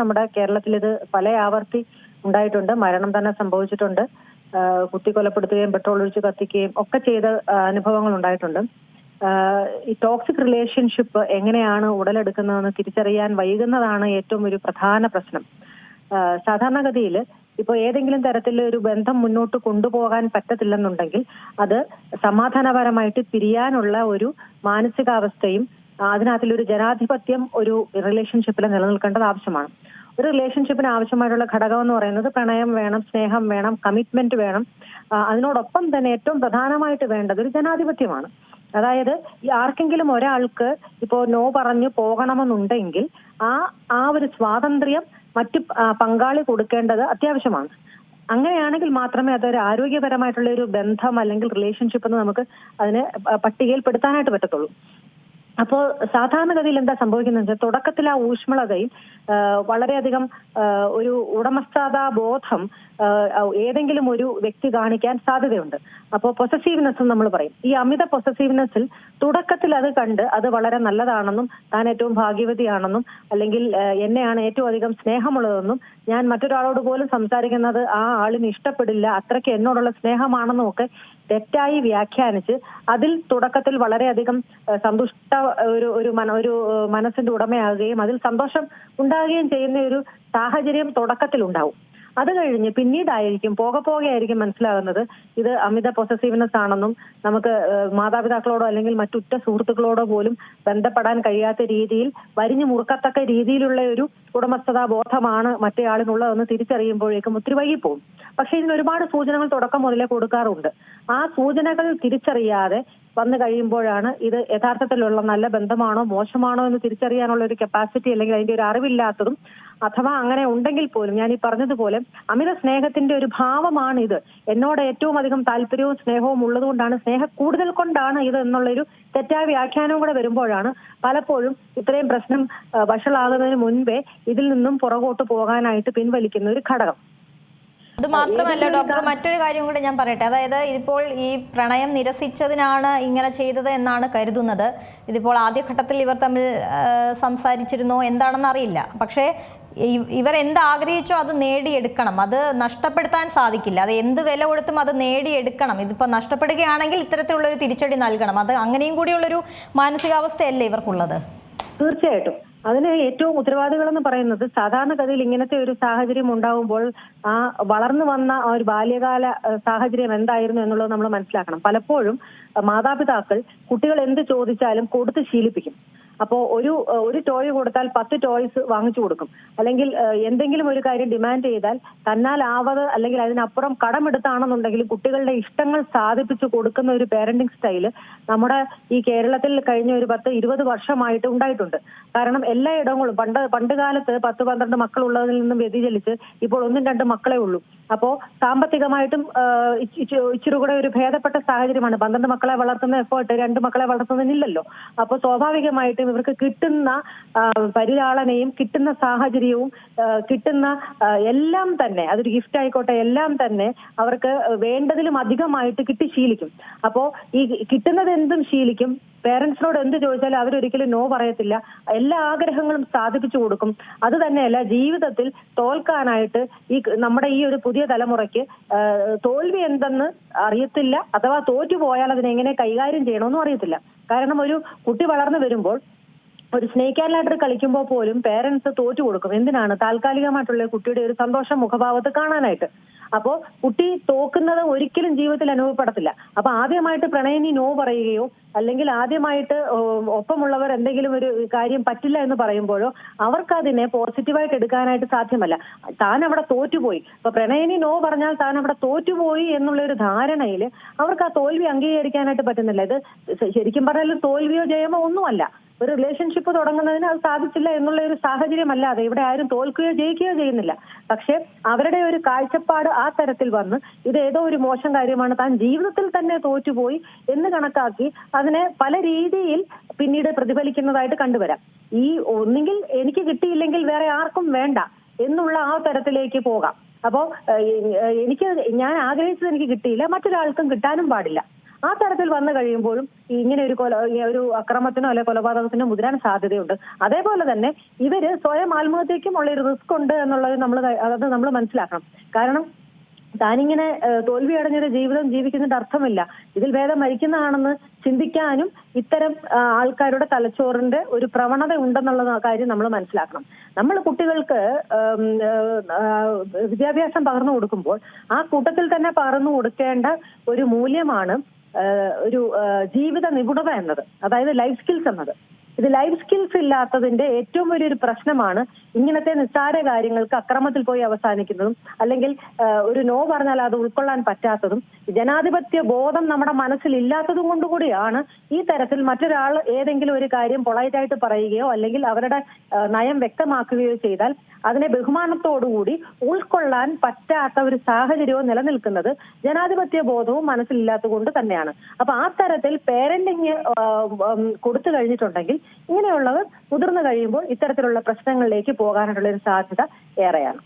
നമ്മുടെ കേരളത്തിൽ ഇത് പല ആവർത്തി ഉണ്ടായിട്ടുണ്ട്. മരണം തന്നെ സംഭവിച്ചിട്ടുണ്ട്. കുത്തിക്കൊലപ്പെടുത്തുകയും പെട്രോൾ ഒഴിച്ച് കത്തിക്കുകയും ഒക്കെ ചെയ്ത അനുഭവങ്ങൾ ഉണ്ടായിട്ടുണ്ട്. ഈ ടോക്സിക് റിലേഷൻഷിപ്പ് എങ്ങനെയാണ് ഉടലെടുക്കുന്നതെന്ന് തിരിച്ചറിയാൻ വൈകുന്നതാണ് ഏറ്റവും ഒരു പ്രധാന പ്രശ്നം. സാധാരണഗതിയിൽ ഇപ്പോൾ ഏതെങ്കിലും തരത്തിൽ ഒരു ബന്ധം മുന്നോട്ട് കൊണ്ടുപോകാൻ പറ്റത്തില്ലെന്നുണ്ടെങ്കിൽ അത് സമാധാനപരമായിട്ട് പിരിയാനുള്ള ഒരു മാനസികാവസ്ഥയും ആ, അതിനകത്തിലൊരു ജനാധിപത്യം ഒരു റിലേഷൻഷിപ്പിൽ നിലനിൽക്കേണ്ടത് ആവശ്യമാണ്. ഒരു റിലേഷൻഷിപ്പിന് ആവശ്യമായിട്ടുള്ള ഘടകം എന്ന് പറയുന്നത് പ്രണയം വേണം സ്നേഹം വേണം കമ്മിറ്റ്മെന്റ് വേണം. അതിനോടൊപ്പം തന്നെ ഏറ്റവും പ്രധാനമായിട്ട് വേണ്ടത് ഒരു ജനാധിപത്യമാണ്. അതായത് ആർക്കെങ്കിലും ഒരാൾക്ക് ഇപ്പോ നോ പറഞ്ഞു പോകണമെന്നുണ്ടെങ്കിൽ ആ ആ ഒരു സ്വാതന്ത്ര്യം മറ്റ് പങ്കാളി കൊടുക്കേണ്ടത് അത്യാവശ്യമാണ്. അങ്ങനെയാണെങ്കിൽ മാത്രമേ അതൊരു ആരോഗ്യപരമായിട്ടുള്ള ഒരു ബന്ധം അല്ലെങ്കിൽ റിലേഷൻഷിപ്പ് എന്ന് നമുക്ക് അതിനെ പട്ടികയിൽപ്പെടുത്താനായിട്ട് പറ്റത്തുള്ളൂ. അപ്പോൾ സാധാരണഗതിയിൽ എന്താ സംഭവിക്കുന്നത് വെച്ചാൽ തുടക്കത്തിൽ ആ ഊഷ്മളതയിൽ വളരെയധികം ഒരു ഉടമസ്ഥാതാ ബോധം ഏതെങ്കിലും ഒരു വ്യക്തി കാണിക്കാൻ സാധ്യതയുണ്ട്. അപ്പോൾ പൊസസീവ്നെസ് നമ്മൾ പറയും. ഈ അമിത പൊസസീവ്നെസ്സിൽ തുടക്കത്തിൽ അത് കണ്ട് അത് വളരെ നല്ലതാണെന്നും താൻ ഏറ്റവും ഭാഗ്യവതിയാണെന്നും അല്ലെങ്കിൽ എന്നെയാണ് ഏറ്റവും അധികം സ്നേഹമുള്ളതെന്നും ഞാൻ മറ്റൊരാളോട് പോലും സംസാരിക്കുന്നത് ആ ആളിന് ഇഷ്ടപ്പെടില്ല അത്രയ്ക്ക് എന്നോടുള്ള സ്നേഹമാണെന്നും ഒക്കെ തെറ്റായി വ്യാഖ്യാനിച്ച് അതിൽ തുടക്കത്തിൽ വളരെയധികം സന്തുഷ്ട ഒരു ഒരു മന ഒരു മനസ്സിന്റെ ഉടമയാകുകയും അതിൽ സന്തോഷം ഉണ്ടാകുകയും ചെയ്യുന്ന ഒരു സാഹചര്യം തുടക്കത്തിൽ ഉണ്ടാവും അത് കഴിഞ്ഞ് പിന്നീടായിരിക്കും പോകെ ആയിരിക്കും മനസ്സിലാകുന്നത് ഇത് അമിത പൊസസീവ്നെസ് ആണെന്നും നമുക്ക് മാതാപിതാക്കളോടോ അല്ലെങ്കിൽ മറ്റുറ്റ സുഹൃത്തുക്കളോടോ പോലും ബന്ധപ്പെടാൻ കഴിയാത്ത രീതിയിൽ വരിഞ്ഞു മുറുക്കത്തക്ക രീതിയിലുള്ള ഒരു ഉടമസ്ഥതാ ബോധമാണ് മറ്റേ ആളിനുള്ളതെന്ന് തിരിച്ചറിയുമ്പോഴേക്കും ഒത്തിരി വൈകിപ്പോകും. പക്ഷെ ഇതിന് ഒരുപാട് സൂചനകൾ തുടക്കം മുതലേ കൊടുക്കാറുണ്ട്. ആ സൂചനകൾ തിരിച്ചറിയാതെ വന്നു കഴിയുമ്പോഴാണ് ഇത് യഥാർത്ഥത്തിലുള്ള നല്ല ബന്ധമാണോ മോശമാണോ എന്ന് തിരിച്ചറിയാനുള്ള ഒരു കപ്പാസിറ്റി അല്ലെങ്കിൽ അതിന്റെ ഒരു അറിവില്ലാത്തതും അഥവാ അങ്ങനെ ഉണ്ടെങ്കിൽ പോലും ഞാൻ ഈ പറഞ്ഞതുപോലെ അമിത സ്നേഹത്തിന്റെ ഒരു ഭാവമാണ് ഇത് എന്നോട് ഏറ്റവും അധികം താല്പര്യവും സ്നേഹവും ഉള്ളതുകൊണ്ടാണ് സ്നേഹ കൂടുതൽ കൊണ്ടാണ് ഇത് എന്നുള്ളൊരു തെറ്റായ വ്യാഖ്യാനവും കൂടെ വരുമ്പോഴാണ് പലപ്പോഴും ഇത്രയും പ്രശ്നം വഷളാകുന്നതിന് മുൻപേ ഇതിൽ നിന്നും പുറകോട്ട് പോകാനായിട്ട് പിൻവലിക്കുന്ന ഒരു ഘടകം. അത് മാത്രമല്ല ഡോക്ടർ മറ്റൊരു കാര്യം കൂടി ഞാൻ പറയട്ടെ. അതായത് ഇപ്പോൾ ഈ പ്രണയം നിരസിച്ചതിനാണ് ഇങ്ങനെ ചെയ്തത് എന്നാണ് കരുതുന്നത്. ഇതിപ്പോൾ ആദ്യഘട്ടത്തിൽ ഇവർ തമ്മിൽ സംസാരിച്ചിരുന്നോ എന്താണെന്ന് അറിയില്ല. പക്ഷേ ഇവർ എന്ത് ആഗ്രഹിച്ചോ അത് നേടിയെടുക്കണം. അത് നഷ്ടപ്പെടുത്താൻ സാധിക്കില്ല. അത് എന്ത് വില കൊടുത്തും അത് നേടിയെടുക്കണം. ഇതിപ്പോൾ നഷ്ടപ്പെടുകയാണെങ്കിൽ ഇത്തരത്തിലുള്ള ഒരു തിരിച്ചടി നൽകണം. അത് അങ്ങനെയും കൂടിയുള്ളൊരു മാനസികാവസ്ഥയല്ലേ ഇവർക്കുള്ളത്? തീർച്ചയായിട്ടും. അതിന് ഏറ്റവും ഉത്തരവാദികളെന്ന് പറയുന്നത് സാധാരണഗതിയിൽ ഇങ്ങനത്തെ ഒരു സാഹചര്യം ഉണ്ടാകുമ്പോൾ ആ വളർന്നു വന്ന ആ ഒരു ബാല്യകാല സാഹചര്യം എന്തായിരുന്നു എന്നുള്ളത് നമ്മൾ മനസ്സിലാക്കണം. പലപ്പോഴും മാതാപിതാക്കൾ കുട്ടികൾ എന്ത് ചോദിച്ചാലും കൊടുത്ത് ശീലിപ്പിക്കും. അപ്പോൾ ഒരു ഒരു ടോയ് കൊടുത്താൽ പത്ത് ടോയ്സ് വാങ്ങിച്ചു കൊടുക്കും. അല്ലെങ്കിൽ എന്തെങ്കിലും ഒരു കാര്യം ഡിമാൻഡ് ചെയ്താൽ തന്നാൽ ആവത് അല്ലെങ്കിൽ അതിനപ്പുറം കടമെടുത്താണെന്നുണ്ടെങ്കിൽ കുട്ടികളുടെ ഇഷ്ടങ്ങൾ സാധിപ്പിച്ചു കൊടുക്കുന്ന ഒരു പേരന്റിംഗ് സ്റ്റൈൽ നമ്മുടെ ഈ കേരളത്തിൽ കഴിഞ്ഞ ഒരു പത്ത് ഇരുപത് വർഷമായിട്ട് ഉണ്ടായിട്ടുണ്ട്. കാരണം എല്ലാ ഇടങ്ങളും പണ്ട് പണ്ട് കാലത്ത് പത്ത് പന്ത്രണ്ട് മക്കളുള്ളതിൽ നിന്നും വ്യതിചലിച്ച് ഇപ്പോൾ ഒന്നും രണ്ടും മക്കളെ ഉള്ളൂ. അപ്പോ സാമ്പത്തികമായിട്ടും ഇച്ചിരി കൂടെ ഒരു ഭേദപ്പെട്ട സാഹചര്യമാണ്. പന്ത്രണ്ട് മക്കളെ വളർത്തുന്ന എഫേർട്ട് രണ്ട് മക്കളെ വളർത്തുന്നതിനില്ലല്ലോ. അപ്പൊ സ്വാഭാവികമായിട്ടും ഇവർക്ക് കിട്ടുന്ന പരിലാളനയും കിട്ടുന്ന സാഹചര്യവും കിട്ടുന്ന എല്ലാം തന്നെ അതൊരു ഗിഫ്റ്റ് ആയിക്കോട്ടെ എല്ലാം തന്നെ അവർക്ക് വേണ്ടതിലും അധികമായിട്ട് കിട്ടി ശീലിക്കും. അപ്പോ ഈ കിട്ടുന്നത് എന്തും ശീലിക്കും. പേരൻസിനോട് എന്ത് ചോദിച്ചാലും അവരൊരിക്കലും നോ പറയത്തില്ല. എല്ലാ ആഗ്രഹങ്ങളും സാധിപ്പിച്ചു കൊടുക്കും. അത് തന്നെയല്ല ജീവിതത്തിൽ തോൽക്കാനായിട്ട് ഈ നമ്മുടെ ഈ ഒരു പുതിയ തലമുറയ്ക്ക് തോൽവി എന്തെന്ന് അറിയത്തില്ല. അഥവാ തോറ്റുപോയാൽ അതിനെ എങ്ങനെ കൈകാര്യം ചെയ്യണമെന്നും അറിയത്തില്ല. കാരണം ഒരു കുട്ടി വളർന്നു വരുമ്പോൾ ഒരു സ്നേക്ക് ആൻഡ് ലാഡർ കളിക്കുമ്പോൾ പോലും പേരൻസ് തോറ്റു കൊടുക്കും. എന്തിനാണ്? താൽക്കാലികമായിട്ടുള്ള കുട്ടിയുടെ ഒരു സന്തോഷം മുഖഭാവത്ത് കാണാനായിട്ട്. അപ്പോ കുട്ടി തോക്കുന്നത് ഒരിക്കലും ജീവിതത്തിൽ അനുഭവപ്പെടത്തില്ല. അപ്പൊ ആദ്യമായിട്ട് പ്രണയിനി നോ പറയുകയോ അല്ലെങ്കിൽ ആദ്യമായിട്ട് ഒപ്പമുള്ളവർ എന്തെങ്കിലും ഒരു കാര്യം പറ്റില്ല എന്ന് പറയുമ്പോഴോ അവർക്ക് അതിനെ പോസിറ്റീവായിട്ട് എടുക്കാനായിട്ട് സാധ്യമല്ല. താൻ അവിടെ തോറ്റുപോയി. അപ്പൊ പ്രണയിനി നോ പറഞ്ഞാൽ താൻ അവിടെ തോറ്റുപോയി എന്നുള്ള ഒരു ധാരണയിൽ അവർക്ക് ആ തോൽവി അംഗീകരിക്കാനായിട്ട് പറ്റുന്നില്ല. ഇത് ശരിക്കും പറഞ്ഞാൽ തോൽവിയോ ജയമോ ഒന്നുമല്ല. ഒരു റിലേഷൻഷിപ്പ് തുടങ്ങുന്നതിന് അത് സാധിച്ചില്ല എന്നുള്ള ഒരു സാഹചര്യം അല്ലാതെ ഇവിടെ ആരും തോൽക്കുകയോ ജയിക്കുകയോ ചെയ്യുന്നില്ല. പക്ഷെ അവരുടെ ഒരു കാഴ്ചപ്പാട് ആ തരത്തിൽ വന്ന് ഇത് ഏതോ ഒരു മോശം കാര്യമാണ് താൻ ജീവിതത്തിൽ തന്നെ തോറ്റുപോയി എന്ന് കണക്കാക്കി അതിനെ പല രീതിയിൽ പിന്നീട് പ്രതിഫലിക്കുന്നതായിട്ട് കണ്ടുവരാം. ഈ ഒന്നുകിൽ എനിക്ക് കിട്ടിയില്ലെങ്കിൽ വേറെ ആർക്കും വേണ്ട എന്നുള്ള ആ തരത്തിലേക്ക് പോകാം. അപ്പോ എനിക്ക് ഞാൻ ആഗ്രഹിച്ചത് എനിക്ക് കിട്ടിയില്ല മറ്റൊരാൾക്കും കിട്ടാനും പാടില്ല. ആ തരത്തിൽ വന്നു കഴിയുമ്പോഴും ഇങ്ങനെ ഒരു കൊല ഒരു അക്രമത്തിനോ അല്ലെ കൊലപാതകത്തിനോ മുതിരാൻ സാധ്യതയുണ്ട്. അതേപോലെ തന്നെ ഇവർ സ്വയം ആത്മഹത്യക്കും ഉള്ള ഒരു റിസ്ക് ഉണ്ട് എന്നുള്ളത് നമ്മൾ അത് നമ്മൾ മനസ്സിലാക്കണം. കാരണം താനിങ്ങനെ തോൽവി അടഞ്ഞൊരു ജീവിതം ജീവിക്കുന്നതിന്റെ അർത്ഥമില്ല. ഇതിൽ ഭേദം മരിക്കുന്നതാണെന്ന് ചിന്തിക്കാനും ഇത്തരം ആൾക്കാരുടെ തലച്ചോറിന്റെ ഒരു പ്രവണത ഉണ്ടെന്നുള്ള കാര്യം നമ്മൾ മനസ്സിലാക്കണം. നമ്മൾ കുട്ടികൾക്ക് വിദ്യാഭ്യാസം പകർന്നു കൊടുക്കുമ്പോൾ ആ കൂട്ടത്തിൽ തന്നെ പകർന്നു കൊടുക്കേണ്ട ഒരു മൂല്യമാണ് ഒരു ജീവിത നിപുണത എന്നത് അതായത് ലൈഫ് സ്കിൽസ് എന്നത്. ഇത് ലൈഫ് സ്കിൽസ് ഇല്ലാത്തതിന്റെ ഏറ്റവും വലിയൊരു പ്രശ്നമാണ് ഇങ്ങനത്തെ നിസ്സാര കാര്യങ്ങൾക്ക് അക്രമത്തിൽ പോയി അവസാനിക്കുന്നതും അല്ലെങ്കിൽ ഒരു നോ പറഞ്ഞാൽ അത് ഉൾക്കൊള്ളാൻ പറ്റാത്തതും ജനാധിപത്യ ബോധം നമ്മുടെ മനസ്സിൽ ഇല്ലാത്തതും കൊണ്ടുകൂടിയാണ് ഈ തരത്തിൽ മറ്റൊരാൾ ഏതെങ്കിലും ഒരു കാര്യം പൊളൈറ്റായിട്ട് പറയുകയോ അല്ലെങ്കിൽ അവരുടെ നയം വ്യക്തമാക്കുകയോ ചെയ്താൽ അതിനെ ബഹുമാനത്തോടുകൂടി ഉൾക്കൊള്ളാൻ പറ്റാത്ത ഒരു സാഹചര്യവും നിലനിൽക്കുന്നത് ജനാധിപത്യ ബോധവും മനസ്സിലില്ലാത്തത് കൊണ്ട് തന്നെയാണ്. അപ്പൊ ആ തരത്തിൽ പേരന്റിങ് കൊടുത്തു കഴിഞ്ഞിട്ടുണ്ടെങ്കിൽ ഇങ്ങനെയുള്ളവർ മുതിർന്നു കഴിയുമ്പോൾ ഇത്തരത്തിലുള്ള പ്രശ്നങ്ങളിലേക്ക് പോകാനുള്ള ഒരു സാധ്യത ഏറെയാണ്.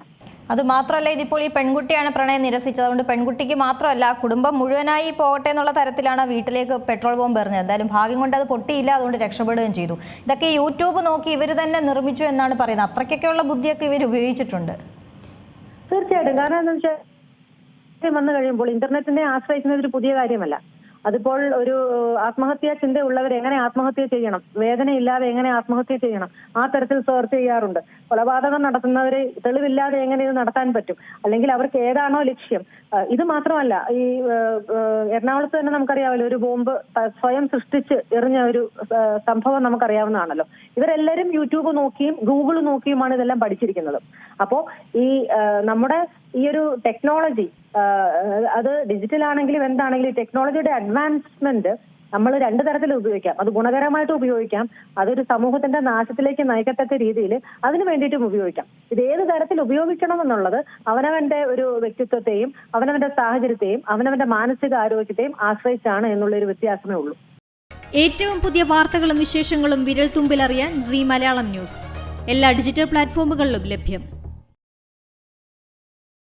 അത് മാത്രമല്ല ഇതിപ്പോൾ ഈ പെൺകുട്ടിയാണ് പ്രണയം നിരസിച്ചത്. അതുകൊണ്ട് പെൺകുട്ടിക്ക് മാത്രമല്ല കുടുംബം മുഴുവനായി പോകട്ടെ എന്നുള്ള തരത്തിലാണ് വീട്ടിലേക്ക് പെട്രോൾ ബോംബ് എറിഞ്ഞത്. എന്തായാലും ഭാഗ്യം കൊണ്ട് അത് പൊട്ടിയില്ല അതുകൊണ്ട് രക്ഷപ്പെടുകയും ചെയ്തു. ഇതൊക്കെ യൂട്യൂബ് നോക്കി ഇവർ തന്നെ നിർമ്മിച്ചു എന്നാണ് പറയുന്നത്. അത്രയ്ക്കൊക്കെയുള്ള ബുദ്ധിയൊക്കെ ഇവർ ഉപയോഗിച്ചിട്ടുണ്ട്. തീർച്ചയായിട്ടും. കാരണം എന്താ വെച്ചാൽ വന്നു കഴിയുമ്പോൾ ഇന്റർനെറ്റിനെ ആശ്രയിക്കുന്നത് ഒരു പുതിയ കാര്യമല്ല. അതിപ്പോൾ ഒരു ആത്മഹത്യാ ചിന്തയുള്ളവർ എങ്ങനെ ആത്മഹത്യ ചെയ്യണം? വേദനയില്ലാതെ എങ്ങനെ ആത്മഹത്യ ചെയ്യണം? ആ തരത്തിൽ സെർച്ച് ചെയ്യാറുണ്ട്. കൊലപാതകം നടത്തുന്നവരെ തെളിവില്ലാതെ എങ്ങനെ ഇത് നടത്താൻ പറ്റും? അല്ലെങ്കിൽ അവർക്ക് ഏതാണോ ലക്ഷ്യം. ഇത് മാത്രമല്ല ഈ എറണാകുളത്ത് തന്നെ നമുക്കറിയാമല്ലോ ഒരു ബോംബ് സ്വയം സൃഷ്ടിച്ച് എറിഞ്ഞ ഒരു സംഭവം നമുക്കറിയാവുന്നതാണല്ലോ. ഇവരെല്ലാവരും യൂട്യൂബ് നോക്കിയും ഗൂഗിൾ നോക്കിയുമാണ് ഇതെല്ലാം പഠിച്ചിരിക്കുന്നത്. അപ്പോ ഈ നമ്മുടെ ഈ ഒരു ടെക്നോളജി അത് ഡിജിറ്റൽ ആണെങ്കിലും എന്താണെങ്കിലും ഈ ടെക്നോളജിയുടെ അഡ്വാൻസ്മെന്റ് നമ്മൾ രണ്ട് തരത്തിൽ ഉപയോഗിക്കാം. അത് ഗുണകരമായിട്ട് ഉപയോഗിക്കാം. അതൊരു സമൂഹത്തിന്റെ നാശത്തിലേക്ക് നയിക്കത്തക്ക രീതിയിൽ അതിന് വേണ്ടിയിട്ടും ഉപയോഗിക്കാം. ഇത് ഏത് തരത്തിൽ ഉപയോഗിക്കണം എന്നുള്ളത് അവനവന്റെ ഒരു വ്യക്തിത്വത്തെയും അവനവന്റെ സാഹചര്യത്തെയും അവനവന്റെ മാനസിക ആരോഗ്യത്തെയും ആശ്രയിച്ചാണ് എന്നുള്ള ഒരു വ്യത്യാസമേ ഉള്ളൂ. ഏറ്റവും പുതിയ വാർത്തകളും വിശേഷങ്ങളും വിരൽ തുമ്പിലറിയാൻ സി മലയാളം ന്യൂസ്. എല്ലാ ഡിജിറ്റൽ പ്ലാറ്റ്ഫോമുകളിലും ലഭ്യം.